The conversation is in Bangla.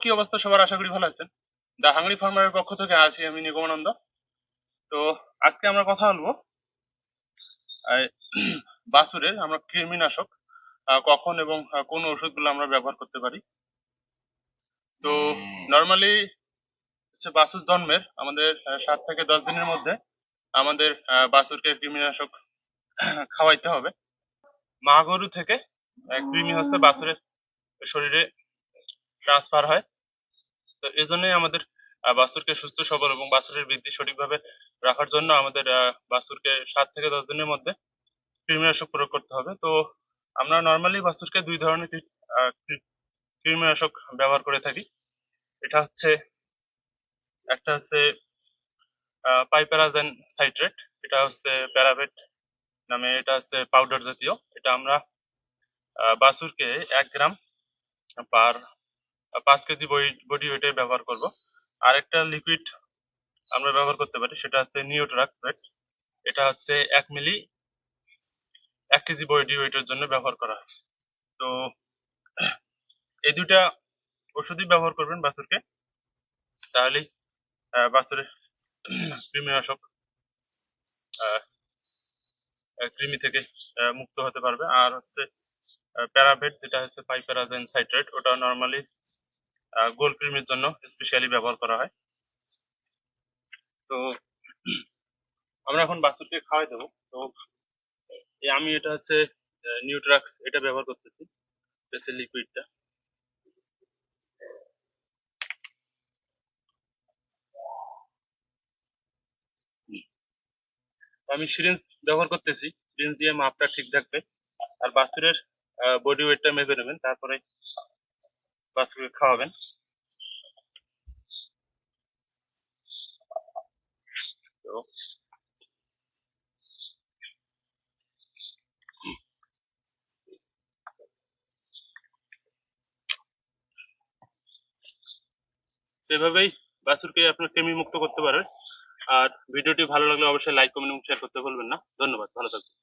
কি অবস্থা সবার? আশা করি ভালো আছেন। দা হাংরি ফার্মারের পক্ষ থেকে আছি আমি নিগমানন্দ। তো আজকে আমরা কথা বলব আহ, বাছুরের আমরা কৃমিনাশক কখন এবং কোন ওষুধগুলো আমরা ব্যবহার করতে পারি। তো নর্মালি হচ্ছে বাছুর জন্মের আমাদের সাত থেকে দশ দিনের মধ্যে আমাদের আহ, বাছুরকে কৃমিনাশক খাওয়াইতে হবে। মা গরু থেকে কৃমি হচ্ছে বাছুরের শরীরে ট্রান্সফার হয়। তো এই জন্যই আমাদের বাছুরকে সুস্থ, সবল এবং বাছুরের বৃদ্ধি সঠিকভাবে রাখার জন্য আমাদের বাছুরকে সাত থেকে দশ দিনের মধ্যে কৃমিনাশক প্রয়োগ করতে হবে। তো আমরা নর্মালি বাছুরকে দুই ধরনের কৃমিনাশক ব্যবহার করে থাকি। এটা হচ্ছে, একটা হচ্ছে পাইপারাজেন সাইট্রেট, এটা হচ্ছে প্যারাভেট নামে, এটা হচ্ছে পাউডার জাতীয়। এটা আমরা বাছুরকে এক গ্রাম পার পাঁচ কেজি বডি ওয়েটে ব্যবহার করব। আরেকটা লিকুইড আমরা ব্যবহার করতে পারি, সেটা হচ্ছে নিউট্রাক্স এটা হচ্ছে এক মিলি, এক কেজি বডি ওয়েটের জন্য ব্যবহার করা হয়। তো, এই দুটা ওষুধই ব্যবহার করবেন বাছুরকে। তাহলেই বাছুরের কৃমিনাশক কৃমি থেকে মুক্ত হতে পারবে। আর হচ্ছে প্যারাভেট যেটা হচ্ছে পাইপ্যারাজেন সাইট্রেট ওটা নর্মালি গোল কৃমির জন্য স্পেশালি ব্যবহার করা হয়। তো, আমরা এখন বাছুরকে খাওয়াই দেবো। তো আমি এটা হচ্ছে নিউট্রাক্স এটা ব্যবহার করতেছি, হচ্ছে লিকুইডটা আমি সিরিঞ্জ ব্যবহার করতেছি সিরিঞ্জ দিয়ে মাপটা ঠিক থাকবে। আর বাছুরের বডি ওয়েটটা মেপে নেবেন তারপরে বাছুরকে খাওয়াবেন। তো। সেভাবেই বাছুরকে আপনার কৃমি মুক্ত করতে পারবেন আর ভিডিওটি ভালো লাগলে অবশ্যই লাইক কমেন্ট এবং শেয়ার করতে ভুলবেন না। ধন্যবাদ, ভালো থাকবেন।